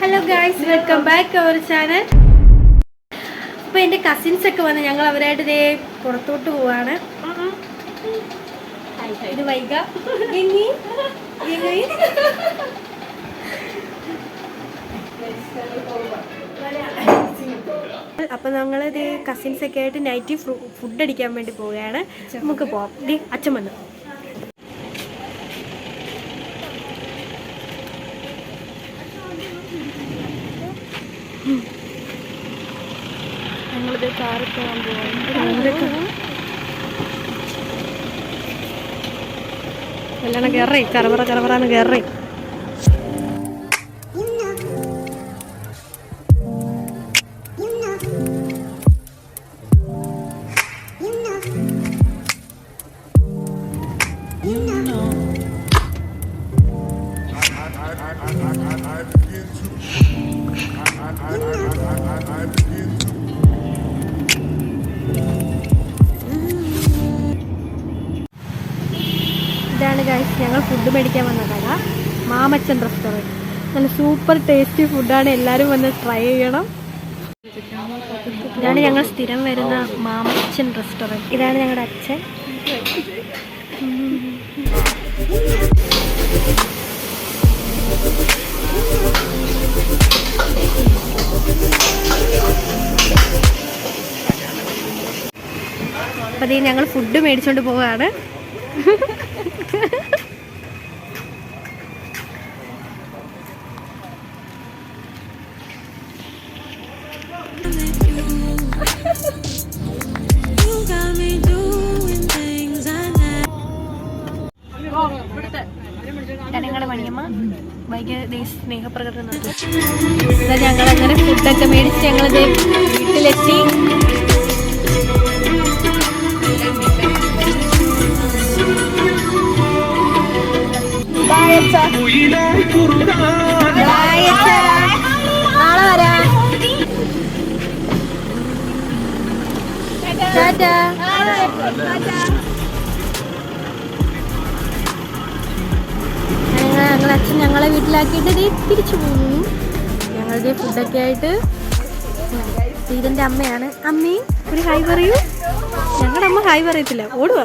Hello guys welcome back our channel അപ്പോൾ എന്റെ cousins ഒക്കെ വന്ന് ഞങ്ങൾ അവരായിട്ട് ഇതേ പുറത്തോട്ട് പോവാണ്. ഇത് വൈക. അപ്പൊ കസിൻസ് ഒക്കെ ആയിട്ട് നൈറ്റ് ഫുഡ് അടിക്കാൻ വേണ്ടി പോവുകയാണ്. നമുക്ക് പോവാം. ദേ അച്ഛൻ വന്നു. ഞങ്ങളിത് കാറിൽ പോകാൻ പോവാം എല്ലാം കയറി കറവറ കറവറാന്ന് കയറി. ഇതാണ് ഗൈസ് ഞങ്ങൾ ഫുഡ് മേടിക്കാൻ വന്ന മാമച്ചൻ റെസ്റ്റോറന്റ് നല്ല സൂപ്പർ ടേസ്റ്റി ഫുഡാണ് എല്ലാവരും വന്ന് ട്രൈ ചെയ്യണം. ഇതാണ് ഞങ്ങൾ സ്ഥിരം വരുന്ന മാമച്ചൻ റെസ്റ്റോറന്റ് ഇതാണ് ഞങ്ങളുടെ അച്ഛൻ. അപ്പം ഇത് ഞങ്ങൾ ഫുഡ് മേടിച്ചുകൊണ്ട് പോവുകയാണ് ഞങ്ങളുടെ മണിയമ്മ. വൈകിയ സ്നേഹപ്രകടനം ഞങ്ങൾ അങ്ങനെ ഫുഡൊക്കെ മേടിച്ച് ഞങ്ങളിത് വീട്ടിലെത്തി. നാളെ വരാം ടാറ്റാ. അച്ഛൻ ഞങ്ങളെ വീട്ടിലാക്കിയിട്ട് തിരിച്ചു പോകുന്നു ഞങ്ങളുടെ ഫുഡൊക്കെ ആയിട്ട് സീതന്റെ അമ്മയാണ് അമ്മയും ഒരു ഹായ് പറയൂ ഞങ്ങളുടെ അമ്മ ഹായ് പറയത്തില്ല ഓടുക